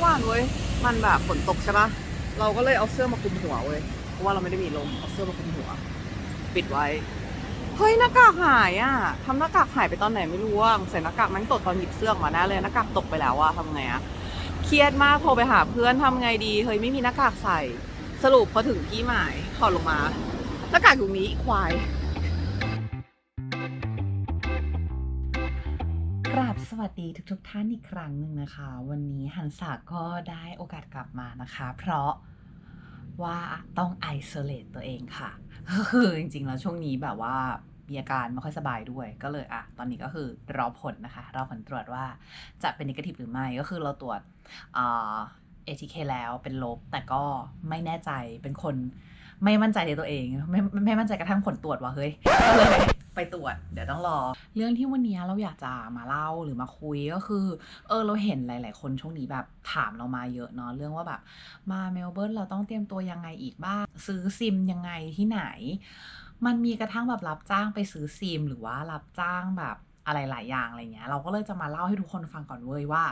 มื่อวานเว้ย มันแบบฝนตกใช่ปะเราก็เลยเอาเสื้อมาคลุมหัวเว้ย เพราะว่าเราไม่ได้มีลม เอาเสื้อมาคลุมหัว ปิดไว้ เฮ้ยหน้ากากหายอะทำหน้ากากหายไปตอนไหนไม่รู้อะใส่หน้ากากมันตกตอนหยิบเสื้อออกมาแน่เลยหน้ากากตกไปแล้วอะทำไงอะเครียดมากโทรไปหาเพื่อนทำไงดี เฮ้ยไม่มีหน้ากากใส่ สรุปพอถึงที่หมายถอดลงมาหน้ากากอยู่นี้อีควาย สวัสดีทุกๆทท่านอีกครั้งหนึ่งนะคะ วันนี้ฮันสาก็ได้โอกาสกลับมานะคะ เพราะว่าต้องไอโซเลตตัวเองค่ะคือจริงๆแล้วช่วงนี้แบบว่ามีอาการไม่ค่อยสบายด้วยก็เลยอะตอนนี้ก็คือรอผลนะคะรอผลตรวจว่าจะเป็นนิเกทีฟหรือไม่ก็คือเราตรวจเอ่อ ATK แล้วเป็นลบแต่ก็ไม่แน่ใจเป็นคน ไม่มั่นใจในตัวเองไม่ไม่ไม่มั่นใจกระทั่งผลตรวจว่าเฮ้ยก็เลยไปตรวจ เดี๋ยวต้องรอ เรื่องที่วันนี้เราอยากจะมาเล่าหรือมาคุยก็คือ เออเราเห็นหลาย ๆ คนช่วงนี้แบบถามเรามาเยอะเนาะเรื่องว่าแบบมาเมลเบิร์นเราต้องเตรียมตัวยังไงอีกบ้าง ซื้อซิมยังไงที่ไหน มันมีกระทั่งแบบรับจ้างไปซื้อซิม หรือว่ารับจ้างแบบอะไรหลายอย่างอะไรเงี้ย เราก็เลยจะมาเล่าให้ทุกคนฟังก่อนเว้ยว่า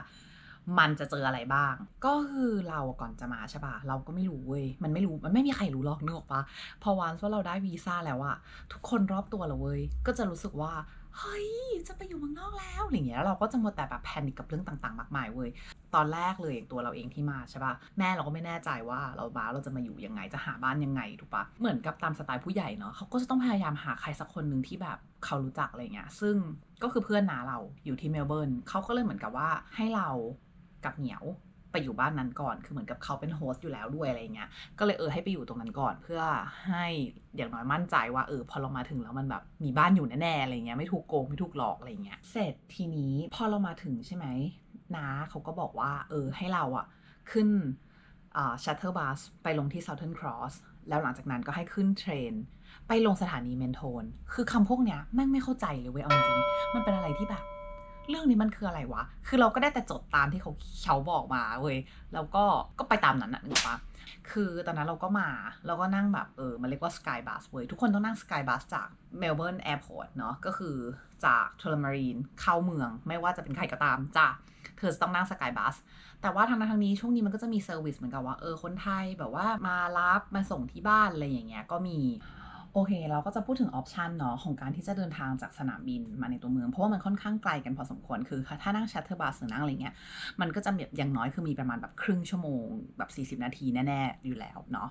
มันจะเจออะไรบ้าง ก็คือเราก่อนจะมาใช่ปะเราก็ไม่รู้เว้ยมันไม่รู้มันไม่มีใครรู้หรอกนึกออกปะพอวันว่าเราได้วีซ่าแล้วอะทุกคนรอบตัวเราเว้ยก็จะรู้สึกว่าเฮ้ยจะไปอยู่เมืองนอกแล้วอะไรเงี้ยแล้วเราก็จะมัวแต่แบบแพนิคกับเรื่องต่างๆ มากมายเว้ยตอนแรกเลยอย่างตัวเราเองที่มาใช่ปะแม่เราก็ไม่แน่ใจว่าเรามาเราจะมาอยู่ยังไงจะหาบ้านยังไงถูกปะเหมือนกับตามสไตล์ผู้ใหญ่เนาะเขาก็จะต้องพยายามหาใครสักคนหนึ่งที่แบบเขารู้จักอะไรเงี้ยซึ่งก็คือเพื่อนนาเราอยู่ที่เมลเบิร์นเขาก็เลยเหมือนกับว่าให้เรา กับเหมียวไปอยู่บ้านนั้นก่อน คือเหมือนกับเขาเป็นโฮสต์อยู่แล้วด้วยอะไรเงี้ย ก็เลยเออให้ไปอยู่ตรงนั้นก่อน เพื่อให้อย่างน้อยมั่นใจว่าเออพอเรามาถึงแล้วมันแบบมีบ้านอยู่แน่ๆอะไรเงี้ยไม่ถูกโกงไม่ถูกหลอกอะไรเงี้ย เสร็จทีนี้พอเรามาถึงใช่ไหมน้าเขาก็บอกว่าเออให้เราอะขึ้นอ่าชัตเตอร์บัสไปลงที่ Southern Cross แล้วหลังจากนั้นก็ให้ขึ้นเทรน ไปลงสถานีเมนโทน คือคำพวกเนี้ยแม่งไม่เข้าใจเลยเว้ยเอาจริง มันเป็นอะไรที่แบบ เรื่องนี้มันคืออะไรวะ คือเราก็ได้แต่จดตามที่เขาเขาบอกมาเว้ย แล้วก็ก็ไปตามนั้นนะนึกออกปะคือตอนนั้นเราก็มาเราก็นั่งแบบเออมันเรียกว่า Sky Bus เว้ย ทุกคนต้องนั่ง Sky Bus จากเมลเบิร์นแอร์พอร์ตเนาะ ก็คือจากท u ลมารีนเข้าเมือง ไม่ว่าจะเป็นใครก็ตามจ้ะเธอจะต้องนั่ง Sky Bus แต่ว่าทางนั้นทางนี้ช่วงนี้มันก็จะมีเซอร์วิสเหมือนกับว่าเออคนไทยแบบว่ามารับมาส่งที่บ้านอะไรอย่างเงี้ยก็มี โอเค เราก็จะพูดถึงออปชันเนาะของการที่จะเดินทางจากสนามบินมาในตัวเมือง เพราะว่ามันค่อนข้างไกลกันพอสมควรคือ ถ้านั่งชัตเทอร์บัสหรือนั่งอะไรเงี้ยมันก็จะแบบอย่างน้อยคือมีประมาณแบบครึ่งชั่วโมงแบบ 40 นาทีแน่ ๆ อยู่แล้วเนาะ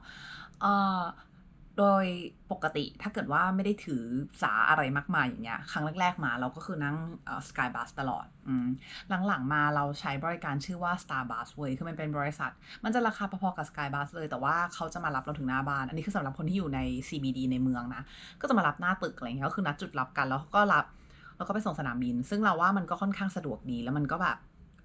โดยปกติถ้าเกิดว่าไม่ได้ถือสาอะไรมากมายอย่างเงี้ย ครั้งแรก ๆ มาเราก็คือนั่งสกายบัสตลอดอหลัง ๆ มาเราใช้บริการชื่อว่า Star Bus เว้ยคือมันเป็นบริษัท มันจะราคาพอๆกับ Sky Bus เลย แต่ว่าเขาจะมารับเราถึงหน้าบ้าน อันนี้คือสำหรับคนที่อยู่ใน CBD ในเมืองนะ ก็จะมารับหน้าตึกอะไรเงี้ยก็คือนัดจุดรับกันแล้วก็รับแล้วก็ไปส่งสนามบิน ซึ่งเราว่ามันก็ค่อนข้างสะดวกดีแล้วมันก็แบบ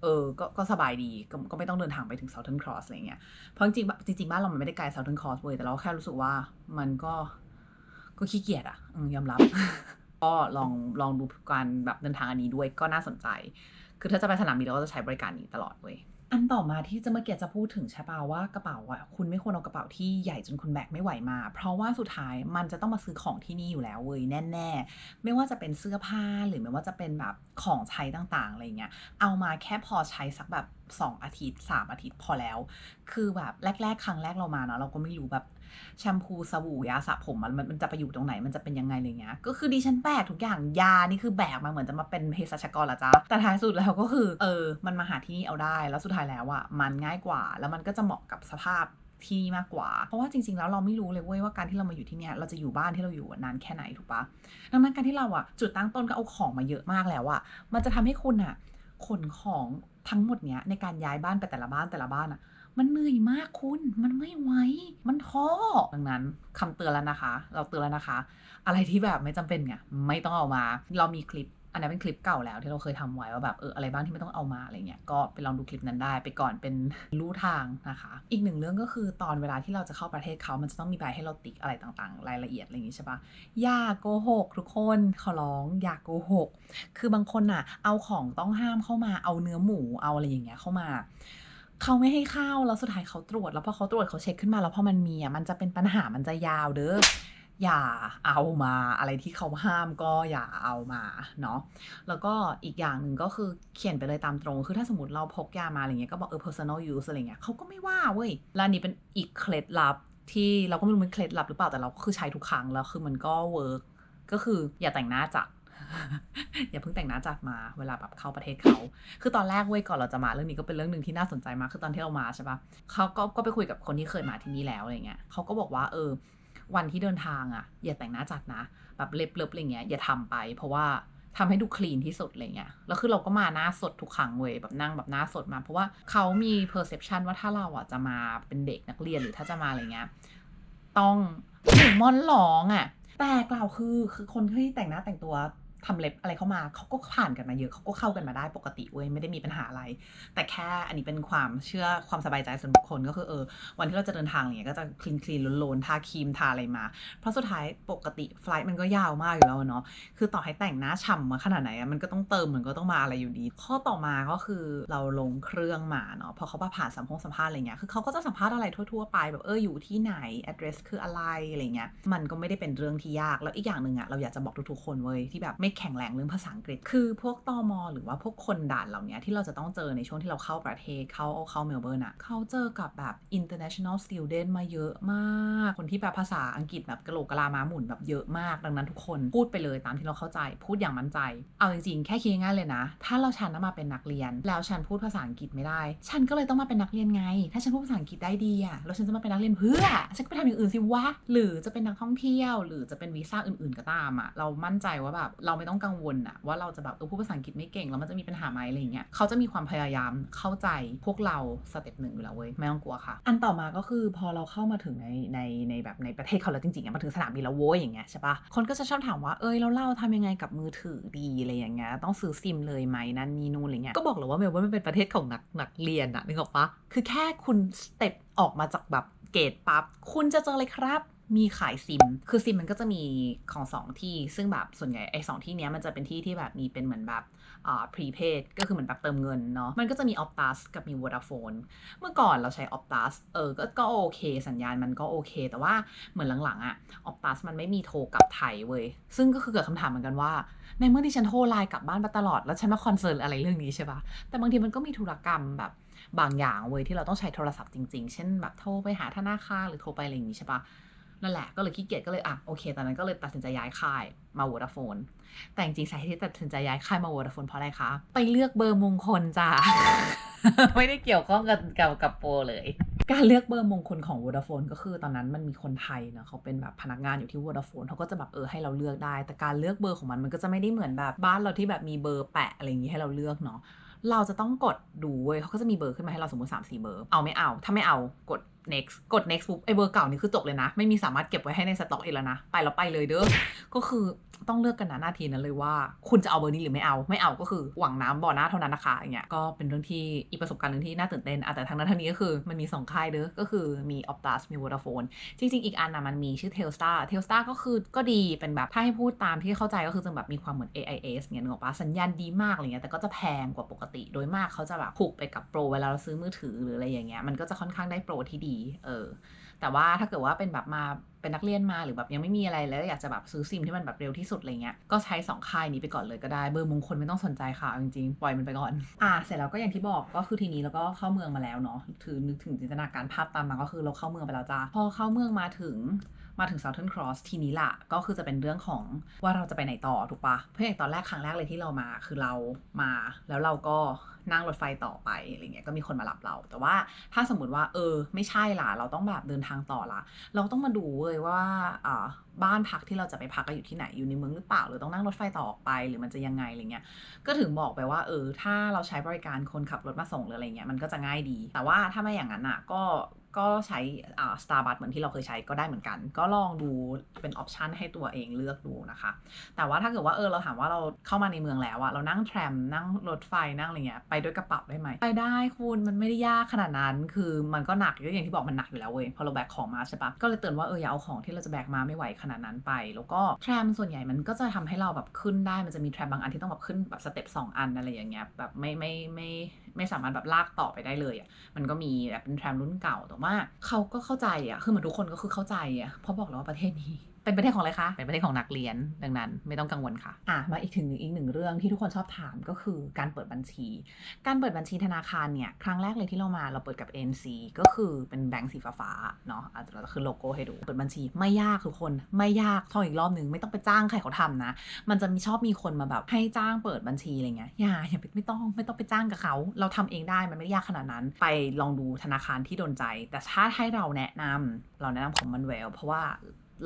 เออ ก็ก็สบายดีก็ก็ไม่ต้องเดินทางไปถึง Southern Cross อะไรเงี้ย เพราะจริงจริงบ้านเรามันไม่ได้ไกล Southern Cross เลยแต่เราแค่รู้สึกว่ามันก็ก็ขี้เกียจอะยอมรับ ก็ลองลองดูการแบบเดินทางอันนี้ด้วยก็น่าสนใจ คือถ้าจะไปสนามบินเราก็จะใช้บริการนี้ตลอดเว้ย อันต่อมาที่จะเมื่อกี้จะพูดถึงใช่ป่าว่ากระเป๋าอะคุณไม่ควรเอากระเป๋าที่ใหญ่จนคุณแบกไม่ไหวมา เพราะว่าสุดท้ายมันจะต้องมาซื้อของที่นี่อยู่แล้วเว้ยแน่ๆ ไม่ว่าจะเป็นเสื้อผ้าหรือไม่ว่าจะเป็นแบบของใช้ต่างๆอะไรเงี้ยเอามาแค่พอใช้สักแบบ 2 อาทิตย์ 3 อาทิตย์พอแล้ว คือแบบแรก ๆ ครั้งแรกเรามาเนาะเราก็ไม่รู้แบบ แชมพูสบู่ยาสระผมมันมันจะไปอยู่ตรงไหนมันจะเป็นยังไงอะไรเงี้ย ก็คือดิฉันแบกทุกอย่างยานี่คือแบกมาเหมือนจะมาเป็นเภสัชกรละจ้าแต่ท้ายสุดแล้วก็คือ เออ มันมาหาที่นี่เอาได้ แล้วสุดท้ายแล้วอะมันง่ายกว่า แล้วมันก็จะเหมาะกับสภาพที่นี่มากกว่า เพราะว่าจริงๆ แล้วเราไม่รู้เลยเว้ยว่าการที่เรามาอยู่ที่เนี่ยเราจะอยู่บ้านที่เราอยู่นานแค่ไหนถูกปะดังนั้นการที่เราอะจุดตั้งต้นก็เอาของมาเยอะมากแล้วอะมันจะทำให้คุณอะขนของทั้งหมดเนี้ยในการย้ายบ้านไปแต่ละบ้านแต่ละบ้านอะ มันเหนื่อยมากคุณ มันไม่ไหว มันท้อ ดังนั้นคำเตือนแล้วนะคะ เราเตือนแล้วนะคะ อะไรที่แบบไม่จำเป็นไงไม่ต้องเอามา เรามีคลิป อันนั้นเป็นคลิปเก่าแล้วที่เราเคยทำไว้ว่าแบบเอออะไรบ้างที่ไม่ต้องเอามาอะไรเงี้ย ก็ไปลองดูคลิปนั้นได้ไปก่อนเป็นรู้ทางนะคะ อีกหนึ่งเรื่องก็คือตอนเวลาที่เราจะเข้าประเทศเขามันจะต้องมีใบให้เราติ๊กอะไรต่างๆ รายละเอียดอะไรอย่างงี้ใช่ปะอย่าโกหกทุกคนขอร้องอย่าโกหก คือบางคนอะเอาของต้องห้ามเข้ามา เอาเนื้อหมูเอาอะไรอย่างเงี้ยเข้ามา เขาไม่ให้เข้าแล้วสุดท้ายเขาตรวจ แล้วพอเขาตรวจเขาเช็คขึ้นมาแล้วพอมันมีอะมันจะเป็นปัญหามันจะยาวเด้ออย่าเอามาอะไรที่เขาห้ามก็อย่าเอามาเนาะแล้วก็อีกอย่างหนึ่งก็คือเขียนไปเลยตามตรง คือถ้าสมมติเราพกยามาอะไรเงี้ยก็บอกเออ personal use อะไรเงี้ยเขาก็ไม่ว่าเว้ยแล้วนนี้เป็นอีกเคล็ดลับที่เราก็ไม่รู้มันเคล็ดลับหรือเปล่าแต่เราคือใช้ทุกครั้งแล้วคือมันก็เวิร์กก็คืออย่าแต่งหน้าจัด อย่าเพิ่งแต่งหน้าจัดมาเวลาแบบเข้าประเทศเขา คือตอนแรกเว้ยก่อนเราจะมาเรื่องนี้ก็เป็นเรื่องหนึ่งที่น่าสนใจมาก คือตอนที่เรามาใช่ปะเขาก็ก็ไปคุยกับคนที่เคยมาที่นี่แล้วอะไรเงี้ยเขาก็บอกว่าเออ วันที่เดินทางอะ อย่าแต่งหน้าจัดนะ แบบเล็บเล็บอะไรเงี้ยอย่าทำไป เพราะว่าทำให้ดูคลีนที่สุดอะไรเงี้ย แล้วคือเราก็มาหน้าสดทุกครั้งเว้ยแบบนั่งแบบหน้าสดมา เพราะว่าเขามี perception ว่าถ้าเราอะจะมาเป็นเด็กนักเรียนหรือถ้าจะมาอะไรเงี้ย ต้องหนูมอนหลองอะ แต่กล่าวคือคือคนที่แต่งหน้าแต่งตัว ทำเล็บอะไรเข้ามาเขาก็ผ่านกันมาเยอะเขาก็เข้ากันมาได้ปกติเว้ยไม่ได้มีปัญหาอะไร แต่แค่อันนี้เป็นความเชื่อความสบายใจส่วนบุคคลก็คือเออวันที่เราจะเดินทางอะไรเงี้ยก็จะคลีนคลีนโลนทาครีมทาอะไรมา เพราะสุดท้ายปกติไฟล์มันก็ยาวมากอยู่แล้วเนาะคือต่อให้แต่งหน้าฉ่ำมาขนาดไหนมันก็ต้องเติมมันก็ต้องมาอะไรอยู่ดี ข้อต่อมาก็คือเราลงเครื่องมาเนาะพอเขามาผ่านสัมพงสัมภาษณ์อะไรเงี้ยคือเขาก็จะสัมภาษณ์อะไรทั่วๆไปแบบเอออยู่ที่ไหน address คืออะไรอะไรเงี้ยมันก็ไม่ได้เป็นเรื่องที่ยากแล้วอีกอย่างหนึ่งอะเราอยากจะบอกทุกๆคนเว้ยที่แบบไม่แข็งแรงเรื่องภาษาอังกฤษ คือพวกตอมหรือว่าพวกคนด่านเหล่านี้ที่เราจะต้องเจอในช่วงที่เราเข้าประเทศเข้าเข้าเมลเบิร์นอะเขาเจอกับแบบ international student มาเยอะมาก คนที่แบบภาษาอังกฤษแบบกระโหลกกะลามาหมุนแบบเยอะมาก ดังนั้นทุกคนพูดไปเลยตามที่เราเข้าใจ พูดอย่างมั่นใจ เอาจริงๆ แค่คิดง่ายเลยนะ ถ้าเราฉันน่ะมาเป็นนักเรียน แล้วฉันพูดภาษาอังกฤษไม่ได้ ฉันก็เลยต้องมาเป็นนักเรียนไง ถ้าฉันพูดภาษาอังกฤษได้ดีอะแล้วฉันจะมาเป็นนักเรียนเพื่อ ฉันก็ไปทำอย่างอื่นสิวะ หรือจะเป็นนักท่องเที่ยว หรือจะเป็นวีซ่าอื่นๆก็ตามอะเรามั่นใจว่าแบบเราไม่ต้องกังวลอะว่าเราจะแบบเออพูดภาษาอังกฤษไม่เก่งแล้วมันจะมีปัญหาไหมอะไรอย่างเงี้ยเขาจะมีความพยายามเข้าใจพวกเราสเต็ปหนึ่งอยู่แล้วเว้ยไม่ต้องกลัวค่ะ อันต่อมาก็คือพอเราเข้ามาถึงในในในแบบในประเทศเขาแล้วจริงๆอะมาถึงสนามบินแล้วโว้ยอย่างเงี้ยใช่ปะคนก็จะชอบถามว่าเอ้ยแล้วเราทำยังไงกับมือถือดีอะไรอย่างเงี้ยต้องซื้อซิมเลยไหมนั่นนี่นู่นอะไรเงี้ยก็บอกเลยว่าเมลเบิร์นมันเป็นประเทศของนักนักเรียนอะนึกออกปะคือแค่คุณสเต็ปออกมาจากแบบเกตปั๊บคุณจะเจอเลยครับ มีขายซิม คือซิมมันก็จะมีของสองที่ ซึ่งแบบส่วนใหญ่ไอ้สองที่เนี้ยมันจะเป็นที่ที่แบบมีเป็นเหมือนแบบอ่า prepaid ก็คือเหมือนแบบเติมเงินเนาะ มันก็จะมี Optus กับมี Vodafone เมื่อก่อนเราใช้ Optus เออ ก็ก็โอเค สัญญาณมันก็โอเค แต่ว่าเหมือนหลังๆอะ Optus มันไม่มีโทรกลับไทยเว้ย ซึ่งก็คือเกิดคำถามเหมือนกันว่า ในเมื่อที่ฉันโทรไลน์กลับบ้านมาตลอด แล้วฉันมาคอนเซิร์นอะไรเรื่องนี้ใช่ปะแต่บางทีมันก็มีธุรกรรมแบบบางอย่างเว้ยที่เราต้องใช้โทรศัพท์จริง ๆ เช่นแบบโทรไปหาธนาคารหรือโทรไปอะไรอย่างงี้ใช่ปะ นั่นแหละก็เลยขี้เกียจก็เลยอะโอเคตอนนั้นก็เลยตัดสินใจย้ายค่ายมา Vodafone แต่จริงๆสาเหตุที่ตัดสินใจย้ายค่ายมา Vodafone เพราะอะไรคะ ไปเลือกเบอร์มงคลจ้ะไม่ได้เกี่ยวข้องกับกับกับโปรเลย การเลือกเบอร์มงคลของ Vodafone ก็คือตอนนั้นมันมีคนไทยเนาะเขาเป็นแบบพนักงานอยู่ที่ Vodafone เขาก็จะแบบเออให้เราเลือกได้ แต่การเลือกเบอร์ของมันมันก็จะไม่ได้เหมือนแบบบ้านเราที่แบบมีเบอร์แปะอะไรอย่างงี้ให้เราเลือกเนาะเราจะต้องกดดูเว้ยเขาก็จะมีเบอร์ขึ้นมาให้เราสมมติ3 4 เบอร์ เอาไม่เอา ถ้าไม่เอากด next กด next ปุ๊บไอเบอร์เก่านี่คือจบเลยนะ ไม่มีสามารถเก็บไว้ให้ในสต็อกอีกแล้วนะ ไปแล้วไปเลยเด้อ ก็คือต้องเลือกกันนะหน้าทีนั้นเลยว่า คุณจะเอาเบอร์นี้หรือไม่เอา ไม่เอาก็คือหวังน้ำบ่อหน้าเท่านั้นนะคะอย่างเงี้ย ก็เป็นเรื่องที่อีกประสบการณ์หนึ่งที่น่าตื่นเต้นแต่ทั้งนั้นทั้งนี้ก็คือมันมีสองค่ายเด้อ ก็คือมี Optus มี Vodafone จริง ๆ อีกอันนะมันมีชื่อ Telstar Telstar ก็คือก็ดีเป็นแบบถ้าให้พูดตามที่เข้าใจก็คือจะแบบมีความเหมือน AIS เงี้ยนึกออกปะสัญญาณดีมากอะไรเงี้ยแต่ก็จะแพงกว่าปกติ โดยมากเขาจะแบบผูกไปกับโปรเวลาเราซื้อมือถือหรืออะไรอย่างเงี้ยมันก็จะค่อนข้างได้โปรที่ดีเออแต่ว่าถ้าเกิดว่าเป็นแบบมาเป็นนักเรียนมาหรือแบบยังไม่มีอะไรแล้วอยากจะแบบซื้อซิมที่มันแบบเร็วที่สุดอะไรเงี้ยก็ใช้สองค่ายนี้ไปก่อนเลยก็ได้เบอร์มงคลไม่ต้องสนใจค่ะจริงๆ ปล่อยมันไปก่อน อ่าเสร็จแล้วก็อย่างที่บอกก็คือทีนี้แล้วก็เข้าเมืองมาแล้วเนาะถือนึกถึงจินตนาการภาพตามมาก็คือเราเข้าเมืองไปแล้วจ้าพอเข้าเมืองมาถึง มาถึง Southern Cross ทีนี้ล่ะก็คือจะเป็นเรื่องของว่าเราจะไปไหนต่อถูกปะเพราะอย่างตอนแรกครั้งแรกเลยที่เรามาคือเรามา แล้วเราก็นั่งรถไฟต่อไปอะไรเงี้ยก็มีคนมารับเรา แต่ว่าถ้าสมมติว่าเออ ไม่ใช่ล่ะ เราต้องแบบเดินทางต่อละเราต้องมาดูเว้ยว่าอ่าบ้านพักที่เราจะไปพักกันอยู่ที่ไหนอยู่ในเมืองหรือเปล่าหรือต้องนั่งรถไฟต่อออกไปหรือมันจะยังไงอะไรเงี้ยก็ถึงบอกไปว่าเออถ้าเราใช้บริการคนขับรถมาส่งหรืออะไรเงี้ยมันก็จะง่ายดี แต่ว่าถ้าไม่อย่างนั้นอะก็ ก็ใช้อ่า Starbucks เหมือนที่เราเคยใช้ก็ได้เหมือนกัน ก็ลองดูเป็นออปชันให้ตัวเองเลือกดูนะคะ แต่ว่าถ้าเกิดว่าเออเราถามว่าเราเข้ามาในเมืองแล้วอะเรานั่งแทรมนั่งรถไฟนั่งอะไรเงี้ยไปด้วยกระเป๋าได้ไหมไปได้คุณมันไม่ได้ยากขนาดนั้น คือมันก็หนักก็อย่างที่บอกมันหนักอยู่แล้วเว้ยพอเราแบกของมาใช่ปะก็เลยเตือนว่าเอออย่าเอาของที่เราจะแบกมาไม่ไหวขนาดนั้นไป แล้วก็แทรมส่วนใหญ่มันก็จะทำให้เราแบบขึ้นได้มันจะมีแทรมบางอันที่ต้องแบบขึ้นแบบสเต็ปสองอันอะไรอย่างเงี้ยแบบไม่ไม่ไม่ไม่สามารถแบบลากต่อไปได้เลยอะมันก็มีแบบเป็นแทรมรุ่นเก่าแต่ว่าเขาก็เข้าใจอะคือเหมือนทุกคนก็คือเข้าใจอะเพราะบอกแล้วว่าประเทศนี้เป็นประเทศของอะไรคะ เป็นประเทศของนักเรียน ดังนั้นไม่ต้องกังวลค่ะ อะ มาอีกถึงอีกหนึ่งเรื่องที่ทุกคนชอบถามก็คือการเปิดบัญชี การเปิดบัญชีธนาคารเนี่ย ครั้งแรกเลยที่เรามาเราเปิดกับ NC ก็คือเป็นแบงก์สีฟ้าเนาะอาจจะเราจะขึ้นโลโก้ให้ดู เปิดบัญชีไม่ยากทุกคน ไม่ยากท่องอีกรอบหนึ่งไม่ต้องไปจ้างใครเขาทำนะ มันจะมีชอบมีคนมาแบบให้จ้างเปิดบัญชีอะไรเงี้ย อย่าอย่าไปไม่ต้องไม่ต้องไปจ้างกับเขา เราทำเองได้มันไม่ได้ยากขนาดนั้น ไปลองดูธนาคารที่โดนใจ แต่ถ้าให้เราแนะนำเราแนะนำ Commonwealth เพราะว่า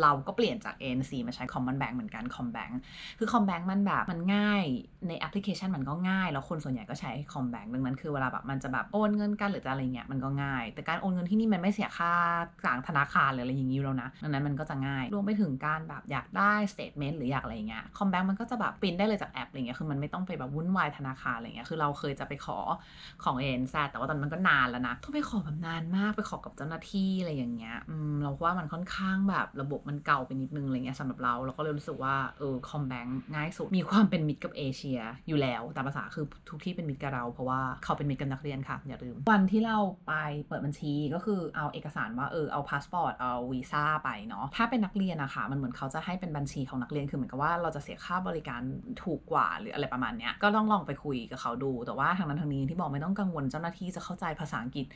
เราก็เปลี่ยนจาก ANC มาใช้ Common Bank เหมือนกัน Combank คือ Combank มันแบบมันง่ายในแอปพลิเคชันมันก็ง่าย แล้วคนส่วนใหญ่ก็ใช้ Combank ดังนั้นคือเวลาแบบมันจะแบบโอนเงินกันหรือจะอะไรเงี้ยมันก็ง่าย แต่การโอนเงินที่นี่มันไม่เสียค่าจากธนาคารหรืออะไรอย่างนี้แล้วนะดังนั้นมันก็จะง่ายรวมไปถึงการแบบอยากได้ statement หรืออยากอะไรเงี้ย Combank มันก็จะแบบปรินได้เลยจากแอปอะไรเงี้ยคือมันไม่ต้องไปแบบวุ่นวายธนาคารอะไรเงี้ยคือเราเคยจะไปขอของ ANZ แต่ว่าตอนนั้นมันก็นานแล้วนะต้องไปขอแบบนานมากไปขอกับเจ้าหน้าที่อะไรอย่างเงี้ยอืมเราว่ามันค่อนข้างแบบระบบมันเก่าไปนิดนึงอะไรเงี้ยสำหรับเราเราก็เลยรู้สึกว่าเออคอมแบงง่ายสุดมีความเป็นมิตรกับเอเชียอยู่แล้วตามภาษาคือทุกที่เป็นมิตรกับเรา เพราะว่าเขาเป็นมิตรกับนักเรียนค่ะอย่าลืมวันที่เราไปเปิดบัญชีก็คือเอาเอกสารว่าเออเอาพาสปอร์ตเอาวีซ่าไปเนาะถ้าเป็นนักเรียนอะค่ะมันเหมือนเขาจะให้เป็นบัญชีของนักเรียนคือเหมือนกับว่าเราจะเสียค่าบริการถูกกว่าหรืออะไรประมาณเนี้ยก็ต้องลองไปคุยกับเขาดู แต่ว่าทางนั้นทางนี้ที่บอกไม่ต้องกังวลเจ้าหน้าที่จะเข้าใจภาษาอังกฤษ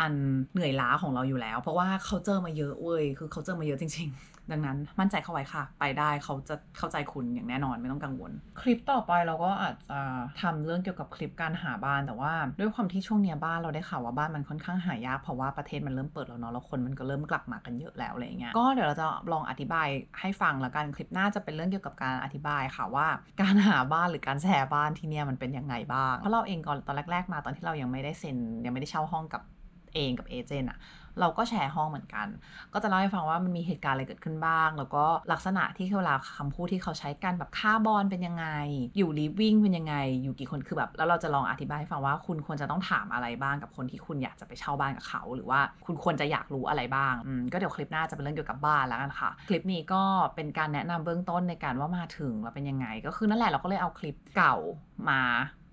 อันเหนื่อยล้าของเราอยู่แล้ว เพราะว่าเขาเจอมาเยอะเว้ยคือเขาเจอมาเยอะจริง ๆดังนั้นมั่นใจเข้าไว้ค่ะ ไปได้เขาจะเข้าใจคุณอย่างแน่นอนไม่ต้องกังวล คลิปต่อไปเราก็อาจจะทำเรื่องเกี่ยวกับคลิปการหาบ้านแต่ว่า ด้วยความที่ช่วงเนี้ยบ้านเราได้ข่าวว่าบ้านมันค่อนข้างหายากเพราะว่าประเทศมันเริ่มเปิดแล้วเนาะแล้วคนมันก็เริ่มกลับมากันเยอะแล้วอะไรเงี้ยก็เดี๋ยวเราจะลองอธิบายให้ฟังล้วกันคลิปหน้าจะเป็นเรื่องเกี่ยวกับการอธิบายค่ะว่า การหาบ้านหรือการแชร์บ้านที่เนี่ยมันเป็นยังไงบ้างเพราะเราเองก่อนตอนแรก ๆ มาตอนที่เรายังไม่ได้เซ็นยังไม่ได้เช่าห้องกับ เองกับเอเจนต์อะเราก็แชร์ห้องเหมือนกัน ก็จะเล่าให้ฟังว่ามันมีเหตุการณ์อะไรเกิดขึ้นบ้าง แล้วก็ลักษณะที่เวลาคำพูดที่เขาใช้กันแบบค่าบอลเป็นยังไง อยู่ลิฟวิ่งเป็นยังไง อยู่กี่คนคือแบบ แล้วเราจะลองอธิบายให้ฟังว่าคุณควรจะต้องถามอะไรบ้างกับคนที่คุณอยากจะไปเช่าบ้านกับเขา หรือว่าคุณควรจะอยากรู้อะไรบ้างอืมก็เดี๋ยวคลิปหน้าจะเป็นเรื่องเกี่ยวกับบ้านแล้วกันค่ะ คลิปนี้ก็เป็นการแนะนำเบื้องต้นในการว่ามาถึงแล้วเป็นยังไง ก็คือนั่นแหละเราก็เลยเอาคลิปเก่ามา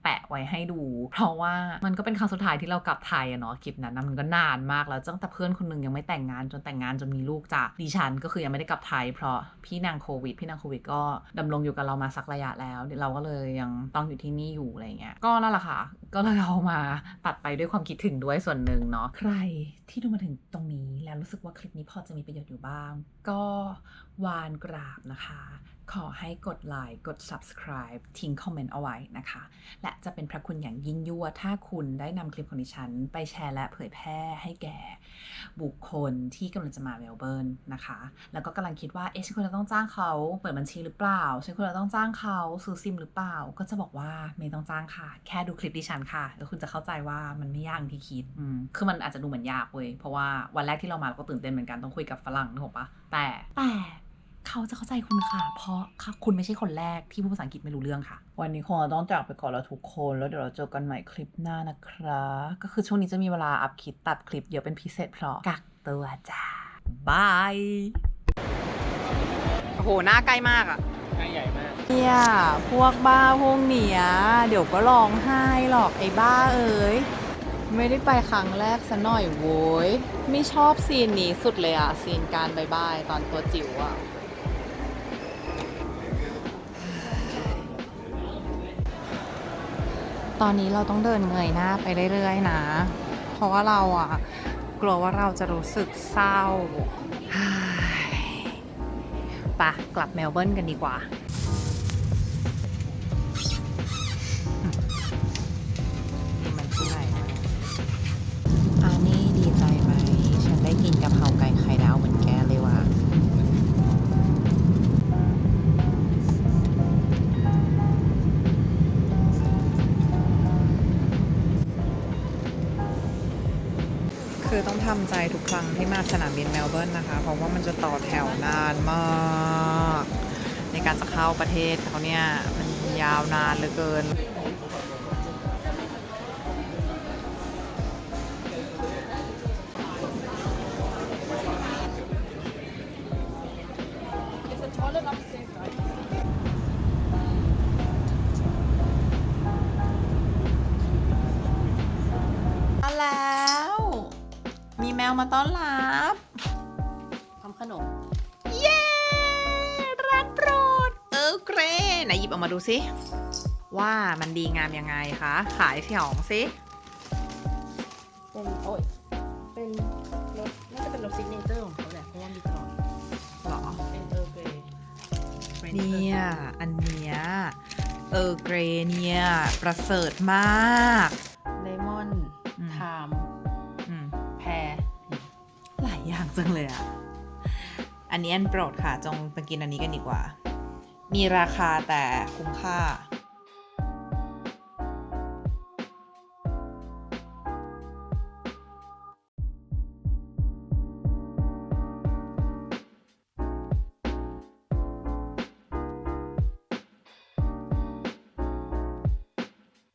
แปะไว้ให้ดู เพราะว่ามันก็เป็นครั้งสุดท้ายที่เรากลับไทยอะเนาะคลิปนั้นนะมันก็นานมากแล้วตั้งแต่เพื่อนคนหนึงยังไม่แต่งงานจนแต่งงานจนมีลูกจ้ะดิฉันก็คือยังไม่ได้กลับไทย เพราะพี่นางโควิด พี่นางโควิดก็ดำรงอยู่กับเรามาสักระยะแล้วเราก็เลยยังต้องอยู่ที่นี่อยู่อะไรเงี้ยก็นั่นแหละค่ะ ก็เลยเอามาตัดไปด้วยความคิดถึงด้วยส่วนหนึ่งเนาะใครที่ดูมาถึงตรงนี้แล้วรู้สึกว่าคลิปนี้พอจะมีประโยชน์อยู่บ้าง ก็วานกราบนะคะ ขอให้กดไลค์กด subscribe ทิ้งคอมเมนต์เอาไว้นะคะ และจะเป็นพระคุณอย่างยิ่งยวดถ้าคุณได้นำคลิปของดิฉัน ไปแชร์และเผยแพร่ให้แก่บุคคลที่กำลังจะมาเมลเบิร์นนะคะ แล้วก็กำลังคิดว่าเอ๊ะฉันควรจะต้องจ้างเขาเปิดบัญชีหรือเปล่าฉันควรจะต้องจ้างเขาซื้อซิมหรือเปล่า ก็จะบอกว่าไม่ต้องจ้างค่ะ แค่ดูคลิปดิฉันค่ะ แล้วคุณจะเข้าใจว่ามันไม่ยากอย่างที่คิดอืมคือมันอาจจะดูเหมือนยากเว้ยเพราะว่าวันแรกที่เรามาเราก็ตื่นเต้นเหมือนกันต้องคุยกับฝรั่งนึกออกปะแต่แต่เขาจะเข้าใจคุณค่ะ เพราะค่ะคุณไม่ใช่คนแรกที่พูดภาษาอังกฤษไม่รู้เรื่องค่ะ วันนี้คงจะต้องจากไปก่อนแล้วทุกคน แล้วเดี๋ยวเราเจอกันใหม่คลิปหน้านะครับ ก็คือช่วงนี้จะมีเวลาอัพคลิปตัดคลิปเยอะเป็นพิเศษเพราะกักตัวจ้าบาย โอ้โห หน้าใกล้มากอะ ใกล้ใหญ่มากเนี่ยพวกบ้าพวกเนี้ยเดี๋ยวก็ร้องไห้หรอกไอ้บ้าเอ๋ยไม่ได้ไปครั้งแรกซะหน่อยโว้ยไม่ชอบซีนนี้สุดเลยอะซีนการบายบายตอนตัวจิ๋วอะตอนนี้เราต้องเดินเงยหน้าไปเรื่อยๆนะ เพราะว่าเราอะกลัวว่าเราจะรู้สึกเศร้า ปะกลับเมลเบิร์นกันดีกว่า คือต้องทำใจทุกครั้งที่มาสนามบินเมลเบิร์นนะคะ เพราะว่ามันจะต่อแถวนานมาก ในการจะเข้าประเทศเขาเนี่ย มันยาวนานเหลือเกิน มีแมวมาต้อนรับทำขนม เย้เกรไหนหยิบออกมาดูสิว่ามันดีงามยังไงคะ ขายสองสิเป็นโอ้ยเป็นรสน่าจะเป็นรสซิกเนเจอร์ของเขาแหละเพราะว่ามีตลอดหรอเป็นเออร์เกรย์เนี่ยอันเนี้ยเออเกรเนี่ย ประเสริฐมาก จังเลยอะอันนี้อันโปรดค่ะ จงไปกินอันนี้กันดีกว่า มีราคาแต่คุ้มค่า